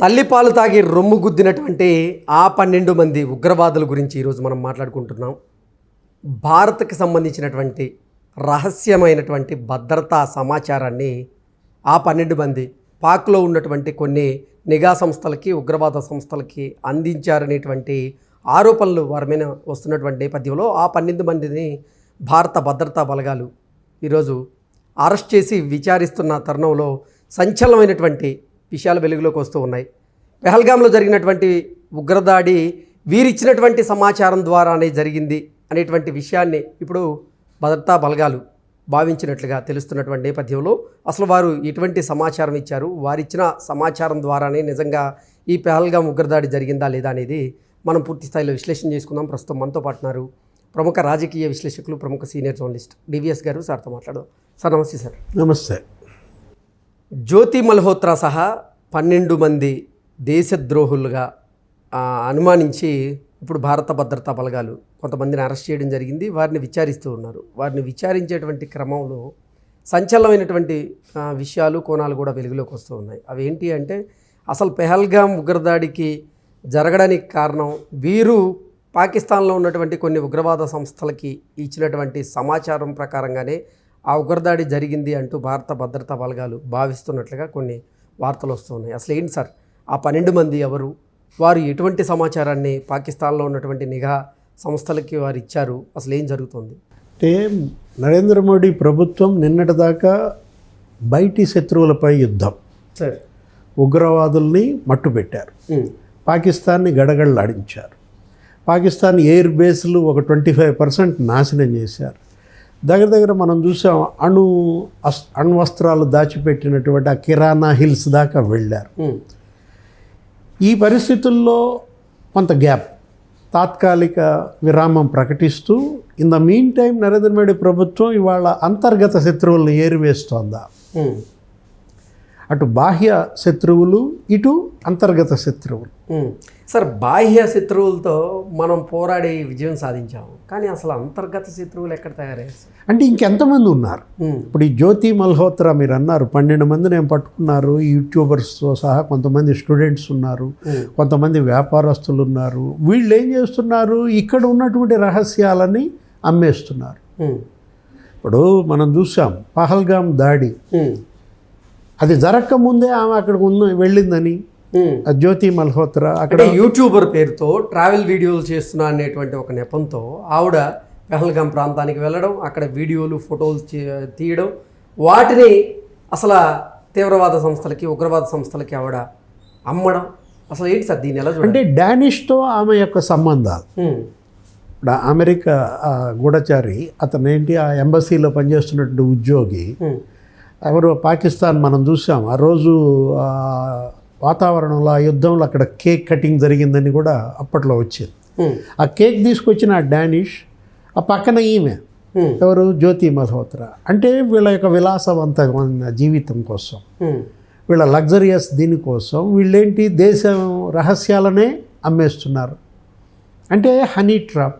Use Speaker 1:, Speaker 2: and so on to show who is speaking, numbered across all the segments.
Speaker 1: తల్లిపాలు తాగి రొమ్ము గుద్దినటువంటి ఆ పన్నెండు మంది ఉగ్రవాదుల గురించి ఈరోజు మనం మాట్లాడుకుంటున్నాం. భారత్కి సంబంధించినటువంటి రహస్యమైనటువంటి భద్రతా సమాచారాన్ని ఆ పన్నెండు మంది పాక్లో ఉన్నటువంటి కొన్ని నిఘా సంస్థలకి ఉగ్రవాద సంస్థలకి అందించారనేటువంటి ఆరోపణలు వారి మీద వస్తున్నటువంటి నేపథ్యంలో ఆ పన్నెండు మందిని భారత భద్రతా బలగాలు ఈరోజు అరెస్ట్ చేసి విచారిస్తున్న తరుణంలో సంచలనమైనటువంటి విషయాలు వెలుగులోకి వస్తూ ఉన్నాయి. పెహల్గాంలో జరిగినటువంటి ఉగ్రదాడి వీరిచ్చినటువంటి సమాచారం ద్వారానే జరిగింది అనేటువంటి విషయాన్ని ఇప్పుడు భద్రతా బలగాలు భావించినట్లుగా తెలుస్తున్నటువంటి నేపథ్యంలో అసలు వారు ఎటువంటి సమాచారం ఇచ్చారు? వారిచ్చిన సమాచారం ద్వారానే నిజంగా ఈ పెహల్గాం ఉగ్రదాడి జరిగిందా లేదా అనేది మనం పూర్తి స్థాయిలో విశ్లేషణ చేసుకుందాం. ప్రస్తుతం మనతో పాటున్నారు ప్రముఖ రాజకీయ విశ్లేషకులు ప్రముఖ సీనియర్ జర్నలిస్ట్ డివిఎస్ గారు. సార్తో మాట్లాడదాం. సార్ నమస్తే సార్.
Speaker 2: నమస్తే.
Speaker 1: జ్యోతి మల్హోత్రా సహా పన్నెండు మంది దేశద్రోహులుగా అనుమానించి ఇప్పుడు భారత భద్రతా బలగాలు కొంతమందిని అరెస్ట్ చేయడం జరిగింది. వారిని విచారిస్తూ ఉన్నారు. వారిని విచారించేటువంటి క్రమంలో సంచలనమైనటువంటి విషయాలు కోణాలు కూడా వెలుగులోకి వస్తూ ఉన్నాయి. అవి ఏంటి అంటే అసలు పెహల్గాం ఉగ్రదాడికి జరగడానికి కారణం వీరు పాకిస్తాన్లో ఉన్నటువంటి కొన్ని ఉగ్రవాద సంస్థలకి ఇచ్చినటువంటి సమాచారం ప్రకారంగానే ఆ ఉగ్రదాడి జరిగింది అంటూ భారత భద్రతా బలగాలు భావిస్తున్నట్లుగా కొన్ని వార్తలు వస్తున్నాయి. అసలు ఏంటి సార్? ఆ పన్నెండు మంది ఎవరు? వారు ఎటువంటి సమాచారాన్ని పాకిస్తాన్లో ఉన్నటువంటి నిఘా సంస్థలకి వారు ఇచ్చారు? అసలు ఏం జరుగుతుంది?
Speaker 2: అంటే నరేంద్ర మోడీ ప్రభుత్వం నిన్నటిదాకా బయటి శత్రువులపై యుద్ధం.
Speaker 1: సార్.
Speaker 2: ఉగ్రవాదుల్ని మట్టుపెట్టారు పాకిస్తాన్ని గడగడలాడించారు. పాకిస్తాన్ ఎయిర్ బేస్లు ఒక ట్వంటీ ఫైవ్ పర్సెంట్ నాశనం చేశారు. దగ్గర దగ్గర మనం చూసాం అణు అస్ అణ్వస్త్రాలు దాచిపెట్టినటువంటి ఆ కిరాణా హిల్స్ దాకా వెళ్ళారు. ఈ పరిస్థితుల్లో కొంత గ్యాప్ తాత్కాలిక విరామం ప్రకటిస్తూ in the meantime Narendra Modi ప్రభుత్వం ఇవాళ అంతర్గత శత్రువులను ఏరివేస్తోందా? అటు బాహ్య శత్రువులు ఇటు అంతర్గత శత్రువులు.
Speaker 1: సార్ బాహ్య శత్రువులతో మనం పోరాడి విజయం సాధించాము. కానీ అసలు అంతర్గత శత్రువులు ఎక్కడ తయారయ్యారు?
Speaker 2: అంటే ఇంకెంతమంది ఉన్నారు? ఇప్పుడు ఈ జ్యోతి మల్హోత్రా మీరు అన్నారు పన్నెండు మంది నేను పట్టుకున్నారు యూట్యూబర్స్తో సహా కొంతమంది స్టూడెంట్స్ ఉన్నారు కొంతమంది వ్యాపారస్తులు ఉన్నారు. వీళ్ళు ఏం చేస్తున్నారు? ఇక్కడ ఉన్నటువంటి రహస్యాలని అమ్మేస్తున్నారు. ఇప్పుడు మనం చూసాం పహల్గాం దాడి. అది జరగకముందే ఆమె అక్కడికి ఉన్న వెళ్ళిందని. జ్యోతి మల్హోత్రా అక్కడ
Speaker 1: యూట్యూబర్ పేరుతో ట్రావెల్ వీడియోలు చేస్తున్నా అనేటువంటి ఒక నెపంతో ఆవిడ పెహల్గాం ప్రాంతానికి వెళ్ళడం అక్కడ వీడియోలు ఫోటోలు తీయడం వాటిని అసలు తీవ్రవాద సంస్థలకి ఉగ్రవాద సంస్థలకి ఆవిడ అమ్మడం. అసలు ఏంటి సార్ దీని ఎలా
Speaker 2: అంటే డానిష్తో ఆమె యొక్క సంబంధాలు. ఇప్పుడు అమెరికా గూఢచారి అతను ఏంటి ఆ ఎంబసీలో పనిచేస్తున్నటువంటి ఉద్యోగి ఎవరు పాకిస్తాన్ మనం చూసాం ఆ రోజు వాతావరణంలో ఆ యుద్ధంలో అక్కడ కేక్ కటింగ్ జరిగిందని కూడా అప్పట్లో వచ్చింది. ఆ కేక్ తీసుకొచ్చిన ఆ డానిష్ ఆ పక్కన ఈమె. ఎవరు? జ్యోతి మల్హోత్రా. అంటే వీళ్ళ యొక్క విలాసవంతమైన జీవితం కోసం. వీళ్ళ లగ్జరియస్ దీనికోసం వీళ్ళేంటి? దేశం రహస్యాలనే అమ్మేస్తున్నారు. అంటే హనీ ట్రాప్.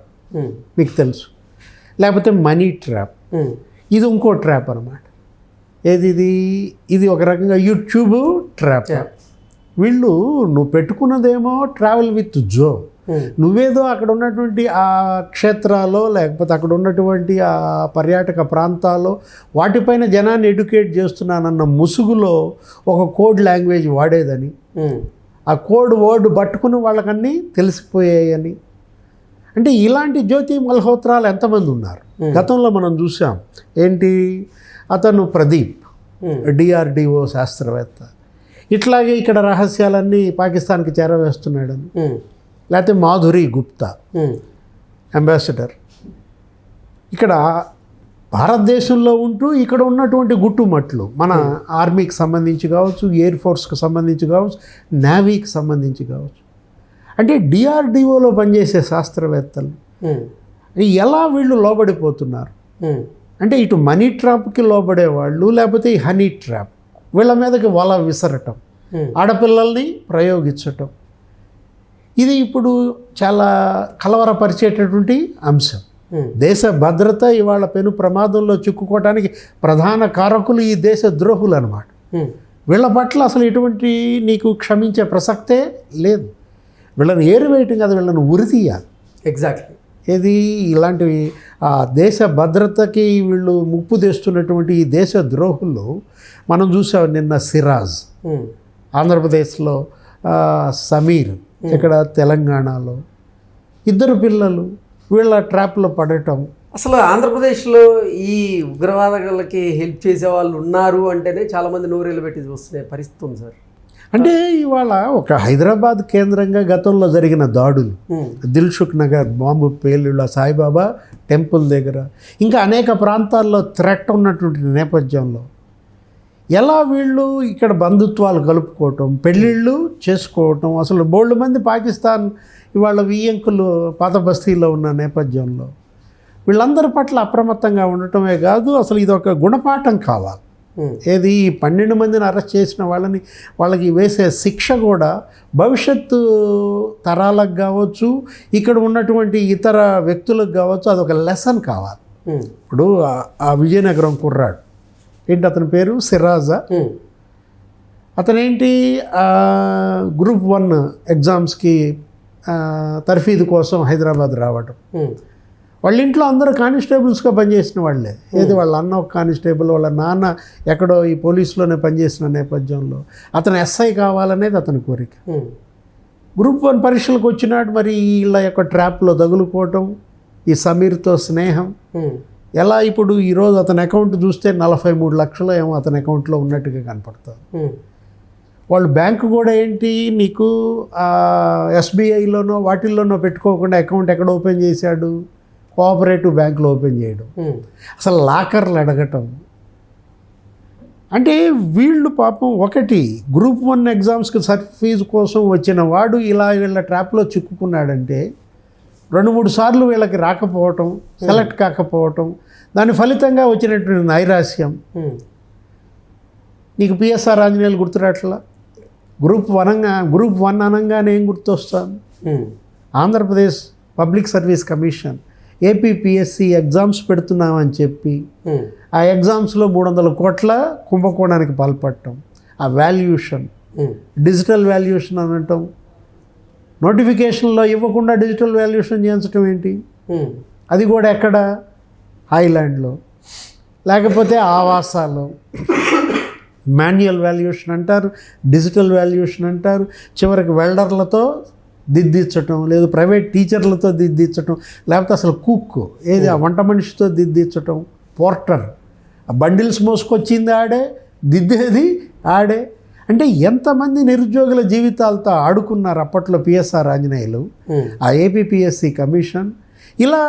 Speaker 2: మీకు తెలుసు. లేకపోతే మనీ ట్రాప్. ఇది ఇంకో ట్రాప్ అనమాట ఏది ఇది ఇది ఒక రకంగా యూట్యూబ్ ట్రాప్. వీళ్ళు నువ్వు పెట్టుకున్నదేమో ట్రావెల్ విత్ జో. నువ్వేదో అక్కడ ఉన్నటువంటి ఆ క్షేత్రాల్లో లేకపోతే అక్కడ ఉన్నటువంటి ఆ పర్యాటక ప్రాంతాల్లో వాటిపైన జనాన్ని ఎడ్యుకేట్ చేస్తున్నానన్న ముసుగులో ఒక కోడ్ లాంగ్వేజ్ వాడేదని. ఆ కోడ్ వర్డ్ పట్టుకుని వాళ్ళకన్నీ తెలిసిపోయాయని. అంటే ఇలాంటి జ్యోతి మల్హోత్రాలు ఎంతమంది ఉన్నారు? గతంలో మనం చూసాం ఏంటి? అతను ప్రదీప్ డిఆర్డిఓ శాస్త్రవేత్త. ఇట్లాగే ఇక్కడ రహస్యాలన్నీ పాకిస్తాన్కి చేరవేస్తున్నాడని లేకపోతే మాధురి గుప్తా అంబాసిడర్. ఇక్కడ భారతదేశంలో ఉంటూ ఇక్కడ ఉన్నటువంటి గుట్టుమట్లు మన ఆర్మీకి సంబంధించి కావచ్చు ఎయిర్ ఫోర్స్కి సంబంధించి కావచ్చు నేవీకి సంబంధించి కావచ్చు అంటే డిఆర్డిఓలో పనిచేసే శాస్త్రవేత్తలు. ఎలా వీళ్ళు లోబడిపోతున్నారు? అంటే ఇటు మనీ ట్రాప్కి లోబడే వాళ్ళు లేకపోతే ఈ హనీ ట్రాప్. వీళ్ళ మీదకి వల విసరటం. ఆడపిల్లల్ని ప్రయోగించటం. ఇది ఇప్పుడు చాలా కలవరపరిచేటటువంటి అంశం. దేశ భద్రత ఇవాళ పెను ప్రమాదంలో చిక్కుకోవడానికి ప్రధాన కారకులు ఈ దేశ ద్రోహులు అనమాట వీళ్ళ పట్ల అసలు ఎటువంటి నీకు క్షమించే ప్రసక్తే లేదు. వీళ్ళని ఏరువేయటం కాదు వీళ్ళని ఉరి తీయాలి
Speaker 1: ఎగ్జాక్ట్లీ
Speaker 2: ఏది? ఇలాంటివి ఆ దేశ భద్రతకి వీళ్ళు ముప్పు తెస్తున్నటువంటి ఈ దేశ ద్రోహులు మనం చూసాం నిన్న సిరాజ్. ఆంధ్రప్రదేశ్లో ఆ, సమీర్ ఇక్కడ తెలంగాణలో. ఇద్దరు పిల్లలు వీళ్ళ ట్రాప్లో పడటం.
Speaker 1: అసలు ఆంధ్రప్రదేశ్లో ఈ ఉగ్రవాదులకి హెల్ప్ చేసే వాళ్ళు ఉన్నారు అంటేనే చాలా మంది నూరేళ్ళు పెట్టి చూస్తున్న పరిస్థితి ఉంది సార్.
Speaker 2: అంటే ఇవాళ ఒక హైదరాబాద్ కేంద్రంగా గతంలో జరిగిన దాడులు. దిల్సుఖ్ నగర్ బాంబు పేలుళ్ళ సాయిబాబా టెంపుల్ దగ్గర. ఇంకా అనేక ప్రాంతాల్లో థ్రెట్ ఉన్నటువంటి నేపథ్యంలో ఎలా వీళ్ళు ఇక్కడ బంధుత్వాలు కలుపుకోవటం పెళ్ళిళ్ళు చేసుకోవటం అసలు బోల్డ్ మంది పాకిస్తాన్ ఇవాళ వియ్యంకులు పాత బస్తీలో ఉన్న నేపథ్యంలో వీళ్ళందరి పట్ల అప్రమత్తంగా ఉండటమే కాదు అసలు ఇది ఒక గుణపాఠం కావాలి. ఏది? ఈ పన్నెండు మందిని అరెస్ట్ చేసిన వాళ్ళని వాళ్ళకి వేసే శిక్ష కూడా భవిష్యత్తు తరాలకు కావచ్చు ఇక్కడ ఉన్నటువంటి ఇతర వ్యక్తులకు కావచ్చు అదొక లెసన్ కావాలి. ఇప్పుడు ఆ- విజయనగరం కుర్రాడు. ఏంటి అతని పేరు? సిరాజా. అతనేంటి? గ్రూప్ వన్ ఎగ్జామ్స్కి తర్ఫీదు కోసం హైదరాబాద్ రావటం. వాళ్ళ ఇంట్లో అందరూ కానిస్టేబుల్స్గా పనిచేసిన వాళ్ళే. ఏది వాళ్ళ అన్న ఒక కానిస్టేబుల్ వాళ్ళ నాన్న ఎక్కడో ఈ పోలీసులోనే పనిచేసిన నేపథ్యంలో అతను ఎస్ఐ కావాలనేది అతని కోరిక. గ్రూప్ వన్ పరీక్షలకు వచ్చినాడు మరి వీళ్ళ యొక్క ట్రాప్లో తగులుకోవటం ఈ సమీర్తో స్నేహం. ఎలా ఇప్పుడు ఈరోజు అతని అకౌంట్ చూస్తే నలభై మూడు లక్షలు ఏమో అతని అకౌంట్లో ఉన్నట్టుగా కనపడుతుంది. వాళ్ళు బ్యాంకు కూడా ఏంటి నీకు ఎస్బీఐలోనో వాటిల్లోనో పెట్టుకోకుండా అకౌంట్ ఎక్కడ ఓపెన్ చేశాడు? కోఆపరేటివ్ బ్యాంకులో ఓపెన్ చేయడం. అసలు లాకర్లు అడగటం. అంటే వీళ్ళు పాపం ఒకటి గ్రూప్ వన్ ఎగ్జామ్స్కి ఫీజు కోసం వచ్చిన వాడు ఇలా వీళ్ళ ట్రాప్లో చిక్కుకున్నాడంటే రెండు మూడు సార్లు వీళ్ళకి రాకపోవటం సెలెక్ట్ కాకపోవటం దాని ఫలితంగా వచ్చినటువంటి నైరాస్యం నీకు పిఎస్ఆర్ ఆంజనేయులు గుర్తురాట్లా గ్రూప్ వన్ అనగా గ్రూప్ వన్ అనగానే ఏం గుర్తొస్తాను Andhra Pradesh public service commission. APPSC exams పెడుతున్నామని చెప్పి ఆ ఎగ్జామ్స్లో మూడు వందల కోట్ల కుంభకోణానికి పాల్పడటం ఆ వాల్యూషన్ డిజిటల్ వాల్యూషన్ అనటం నోటిఫికేషన్లో ఇవ్వకుండా డిజిటల్ వాల్యూషన్ చేయించడం ఏంటి? అది కూడా ఎక్కడ? హాయిలాండ్లో లేకపోతే ఆవాసాలు. మాన్యువల్ వాల్యూషన్ అంటారు డిజిటల్ వాల్యూషన్ అంటారు చివరికి వెల్డర్లతో దిద్దించటం లేదు ప్రైవేట్ టీచర్లతో దిద్దించటం లేకపోతే అసలు కుక్ ఏది ఆ వంట మనిషితో దిద్దించటం పోర్టర్. ఆ బండిల్స్ మోసుకొచ్చింది ఆడే దిద్దేది ఆడే. అంటే ఎంతమంది నిరుద్యోగుల జీవితాలతో ఆడుకున్నారు అప్పట్లో పిఎస్ఆర్ ఆంజనేయులు ఆ ఏపీపీఎస్సి కమిషన్. ఇలా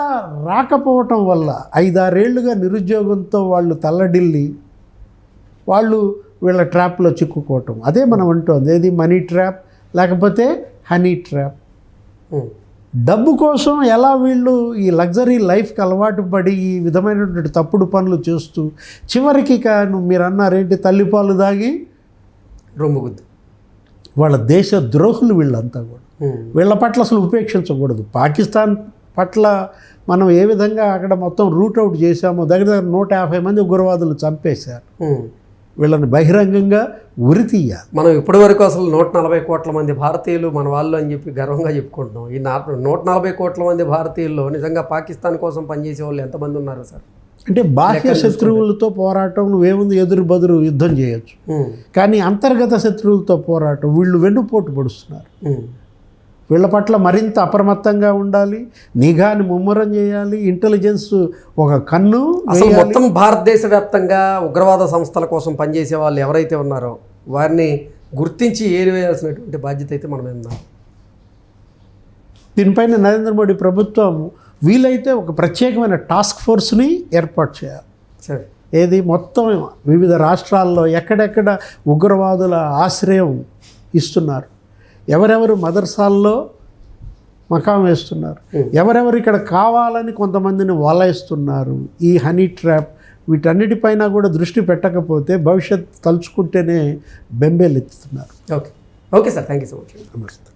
Speaker 2: రాకపోవటం వల్ల ఐదారేళ్ళుగా నిరుద్యోగంతో వాళ్ళు తల్లడిల్లి వాళ్ళు వీళ్ళ ట్రాప్లో చిక్కుకోవటం. అదే మనం అంటోంది ఏది మనీ ట్రాప్ లేకపోతే హనీ ట్రాప్. డబ్బు కోసం ఎలా వీళ్ళు ఈ లగ్జరీ లైఫ్కి అలవాటు పడి ఈ విధమైనటువంటి తప్పుడు పనులు చేస్తూ చివరికి నువ్వు మీరు అన్నారేంటి తల్లిపాలు దాగి?
Speaker 1: రొమ్ము గుద్దు
Speaker 2: వాళ్ళ దేశ ద్రోహులు వీళ్ళంతా కూడా. వీళ్ళ పట్ల అసలు ఉపేక్షించకూడదు. పాకిస్తాన్ పట్ల మనం ఏ విధంగా అక్కడ మొత్తం రూట్ అవుట్ చేశామో దగ్గర దగ్గర నూట యాభై మంది ఉగ్రవాదులు చంపేశారు. వీళ్ళని బహిరంగంగా ఉరి తీయాలి.
Speaker 1: మనం ఇప్పటి వరకు అసలు నూట నలభై కోట్ల మంది భారతీయులు మన వాళ్ళు అని చెప్పి గర్వంగా చెప్పుకుంటున్నాం. ఈ నూట నలభై కోట్ల మంది భారతీయుల్లో నిజంగా పాకిస్తాన్ కోసం పనిచేసే వాళ్ళు ఎంతమంది ఉన్నారు సార్?
Speaker 2: అంటే బాహ్య శత్రువులతో పోరాటం నువ్వేముంది ఎదురు బదురు యుద్ధం చేయొచ్చు. కానీ అంతర్గత శత్రువులతో పోరాటం వీళ్ళు వెన్నుపోటు పడుస్తున్నారు. వీళ్ళ పట్ల మరింత అప్రమత్తంగా ఉండాలి నిఘాని ముమ్మరం చేయాలి ఇంటెలిజెన్స్ ఒక కన్ను
Speaker 1: అసలు మొత్తం భారతదేశ వ్యాప్తంగా ఉగ్రవాద సంస్థల కోసం పనిచేసే వాళ్ళు ఎవరైతే ఉన్నారో వారిని గుర్తించి ఏరివేయాల్సినటువంటి బాధ్యత అయితే మనం ఉన్నాం
Speaker 2: దీనిపైన నరేంద్ర మోడీ ప్రభుత్వం వీలైతే ఒక ప్రత్యేకమైన టాస్క్ ఫోర్స్ని ఏర్పాటు చేయాలి.
Speaker 1: సరే.
Speaker 2: ఏది మొత్తం వివిధ రాష్ట్రాల్లో ఎక్కడెక్కడ ఉగ్రవాదుల ఆశ్రయం ఇస్తున్నారు? ఎవరెవరు మదర్సాల్లో మకాం వేస్తున్నారు. ఎవరెవరు ఇక్కడ కావాలని కొంతమందిని వలయిస్తున్నారు. ఈ హనీ ట్రాప్ వీటన్నిటిపైన కూడా దృష్టి పెట్టకపోతే భవిష్యత్ తలుచుకుంటేనే బెంబేలు ఎత్తుతున్నారు
Speaker 1: okay. Okay sir. Thank you so much.
Speaker 2: నమస్తే.